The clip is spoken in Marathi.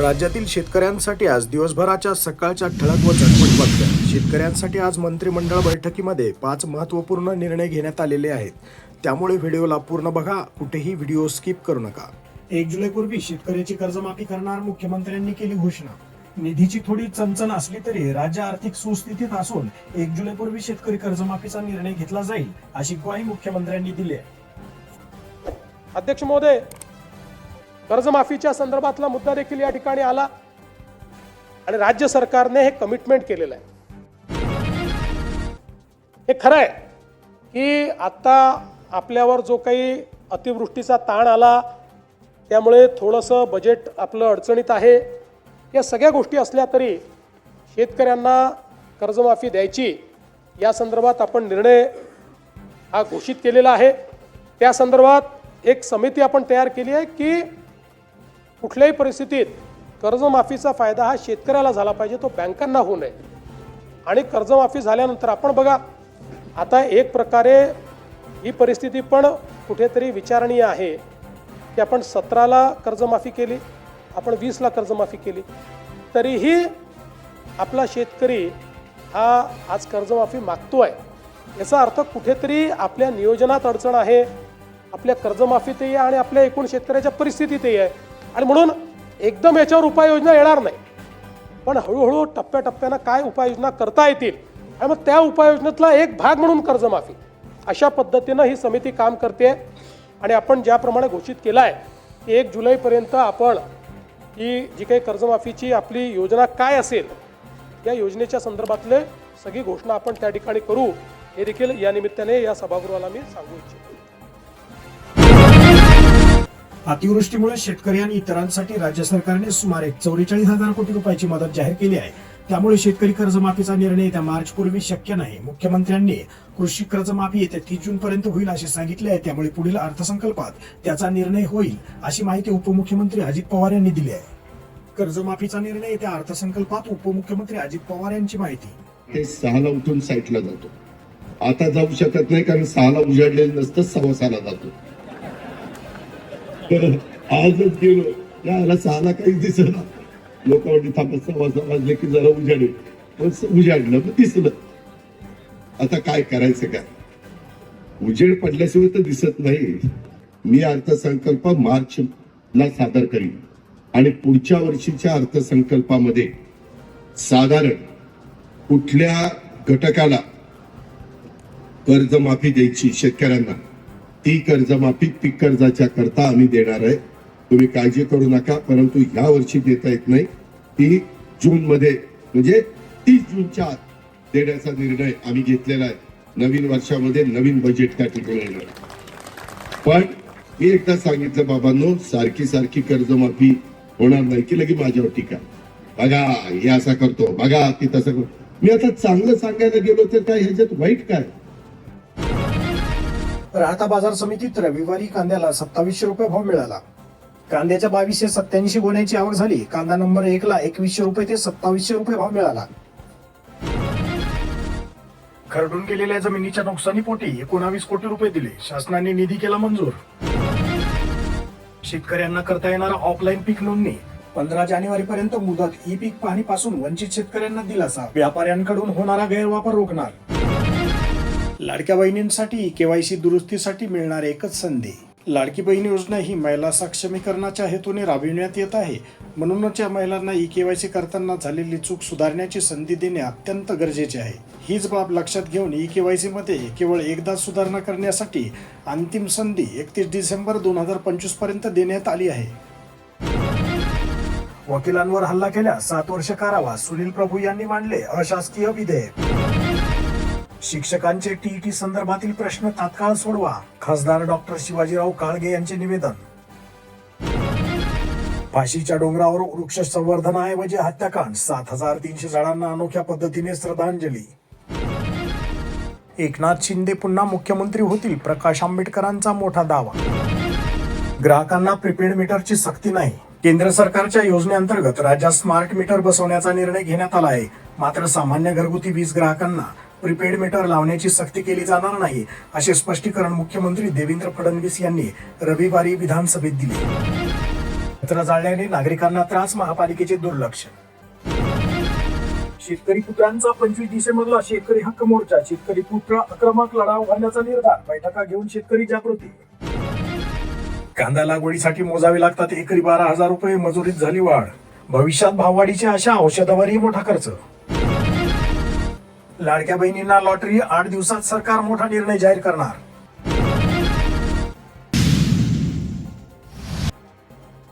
राज्यातील शेतकऱ्यांसाठी आज दिवसभराच्या सकाळच्या ठळक व झटपट बातम्या. शेतकऱ्यांसाठी आज मंत्रिमंडळ बैठकीमध्ये पाच महत्त्वपूर्ण निर्णय घेण्यात आलेले आहेत. त्यामुळे व्हिडिओला पूर्ण बघा कुठेही व्हिडिओ स्किप करू नका. एक जुलैपूर्वी शेतकऱ्याची कर्जमाफी करणार मुख्यमंत्र्यांनी केली घोषणा. निधीची थोडी चणचण असली तरी राज्य आर्थिक सुस्थितीत असून एक जुलैपूर्वी शेतकरी कर्जमाफीचा निर्णय घेतला जाईल अशी ग्वाही मुख्यमंत्र्यांनी दिली आहे. अध्यक्ष महोदय कर्जमाफीच्या संदर्भातला मुद्दा देखील या ठिकाणी आला. आणि राज्य सरकारने हे कमिटमेंट केलेलं आहे. हे खरं आहे की आता आपल्यावर जो काही अतिवृष्टीचा ताण आला त्यामुळे थोडंसं बजेट आपलं अडचणीत आहे. या सगळ्या गोष्टी असल्या तरी शेतकऱ्यांना कर्जमाफी द्यायची या संदर्भात आपण निर्णय हा घोषित केलेला आहे. त्या संदर्भात एक समिती आपण तयार केली आहे की कुठल्याही परिस्थितीत कर्जमाफीचा फायदा हा शेतकऱ्याला झाला पाहिजे तो बँकांना होऊ नये. आणि कर्जमाफी झाल्यानंतर आपण बघा आता एक प्रकारे ही परिस्थिती पण कुठेतरी विचारणीय आहे की आपण सतराला कर्जमाफी केली आपण वीसला कर्जमाफी केली. तरीही आपला शेतकरी हा आज कर्जमाफी मागतो आहे याचा अर्थ कुठेतरी आपल्या नियोजनात अडचण आहे आपल्या कर्जमाफीतही आहे आणि आपल्या एकूण शेतकऱ्याच्या परिस्थितीतही आहे. आणि म्हणून एकदम याच्यावर उपाययोजना येणार नाही. पण हळूहळू टप्प्याटप्प्यानं काय उपाययोजना करता येतील आणि मग त्या उपाययोजनेतला एक भाग म्हणून कर्जमाफी. अशा पद्धतीनं ही समिती काम करते आणि आपण ज्याप्रमाणे घोषित केलं आहे की एक जुलैपर्यंत आपण ही जी काही कर्जमाफीची आपली योजना काय असेल या योजनेच्या संदर्भातले सगळी घोषणा आपण त्या ठिकाणी करू. हे देखील या निमित्ताने या सभागृहाला मी सांगू इच्छितो. अतिवृष्टीमुळे शेतकरी आणि इतरांसाठी राज्य सरकारने सुमारे चौवेचाळीस हजार कोटी रुपयाची मदत जाहीर केली आहे. त्यामुळे शेतकरी कर्जमाफीचा निर्णय येत्या मार्च पूर्वी शक्य नाही. मुख्यमंत्र्यांनी कृषी कर्जमाफी येत्या तीस जून पर्यंत होईल असे सांगितले आहे. त्यामुळे पुढील अर्थसंकल्पात त्याचा निर्णय होईल अशी माहिती उपमुख्यमंत्री अजित पवार यांनी दिली आहे. कर्जमाफीचा निर्णय येत्या अर्थसंकल्पात उपमुख्यमंत्री अजित पवार यांची माहिती. ते सहाला उठून साईटला जातो. आता जाऊ शकत नाही कारण सहाला उजाडलेलं नसतं सव्वा सहाला जातो. तर आजच गेलो. याला सहाला काहीच दिसलं लोक म्हणजे थांबत सव्वा सहा वाजले की जरा उजाडे. पण उजाडलं मग दिसलं. आता काय करायचं काय उजेड पडल्याशिवाय तर दिसत नाही. मी अर्थसंकल्प मार्च ला सादर करीन. आणि पुढच्या वर्षीच्या अर्थसंकल्पामध्ये साधारण कुठल्या घटकाला कर्जमाफी द्यायची शेतकऱ्यांना? ती कर्जमाफी पीक कर्जाच्या करता आम्ही देणार आहे. तुम्ही काळजी करू नका परंतु ह्या वर्षी देता येत नाही. ती जून मध्ये म्हणजे तीस जूनच्या आत देण्याचा निर्णय आम्ही घेतलेला आहे. नवीन वर्षामध्ये नवीन बजेट त्या ठिकाणी येणार पण मी एकदा सांगितलं बाबांनो सारखी सारखी कर्जमाफी होणार नाही की लगे माझ्यावर टीका. बघा हे असा करतो बघा ती तसं करतो मी आता चांगलं सांगायला गेलो तर काय ह्याच्यात वाईट काय? राहता बाजार समितीत रविवारी कांद्याला सत्तावीसशे रुपये भाव मिळाला. कांद्याच्या बावीसशे सत्याऐंशी गोण्याची आवक झाली. कांदा नंबर एक ला एकवीसशे रुपये ते सत्तावीसशे रुपये भाव मिळाला. खरडून गेलेल्या जमिनीच्या नुकसानीपोटी एकोणावीस कोटी रुपये दिले. शासनाने निधी केला मंजूर. शेतकऱ्यांना करता येणारा ऑफलाईन पीक नोंदणी. पंधरा जानेवारी पर्यंत मुदत ई पीक पाहणीपासून वंचित शेतकऱ्यांना दिलासा. व्यापाऱ्यांकडून होणारा गैरवापर रोखणार. लाडक्या बहिणींसाठी केवायसी दुरुस्तीसाठी मिळणार एकच संधी. लाडकी बहीण योजना ही महिला सक्षमीकरणाच्या हेतूने राबविण्यात येत आहे. म्हणूनच या महिलांना ई केवायसी करताना झालेली चूक सुधारण्याची संधी देणे अत्यंत गरजेचे आहे. हीच बाब लक्षात घेऊन ई केवायसी मध्ये केवळ एकदा सुधारणा करण्यासाठी अंतिम संधी एकतीस डिसेंबर दोन हजार पंचवीसपर्यंत देण्यात आली आहे. वकिलांवर हल्ला केल्यास सात वर्ष कारावास सुनील प्रभू यांनी मांडले अशासकीय विधेयक. शिक्षकांचे टीईटी संदर्भातील प्रश्न तात्काळ सोडवा खासदार डॉक्टर शिवाजीराव काळगे यांचे निवेदन. फाशीच्या डोंगरावर वृक्ष संवर्धनाऐवजी हत्याकांड सात हजार तीनशे झाडांना अनोख्या पद्धतीने श्रद्धांजली. एकनाथ शिंदे पुन्हा मुख्यमंत्री होतील प्रकाश आंबेडकरांचा मोठा दावा. ग्राहकांना प्रीपेड मीटरची सक्ती नाही. केंद्र सरकारच्या योजनेअंतर्गत राज्यात स्मार्ट मीटर बसवण्याचा निर्णय घेण्यात आला आहे मात्र सामान्य घरगुती वीज ग्राहकांना प्रीपेड मीटर लावण्याची सक्ती केली जाणार नाही असे स्पष्टीकरण मुख्यमंत्री देवेंद्र फडणवीस यांनी रविवारी विधानसभेत दिले. कचरा जाळल्याने नागरिकांना त्रास महापालिकेचे दुर्लक्ष. शेतकरी पुत्रांचा पंचवीस डिसेंबरला शेतकरी हक्क मोर्चा शेतकरी पुत्र आक्रमक लढा उभारण्याचा निर्धार बैठका घेऊन शेतकरी जागृती. कांदा लागवडीसाठी मोजावे लागतात एकरी बारा हजार रुपये मजुरीत झाली वाढ. भविष्यात भाववाढीची आशा औषधावरही मोठा खर्च. लाडक्या बहिणींना लॉटरी आठ दिवसात सरकार मोठा निर्णय जाहीर करणार.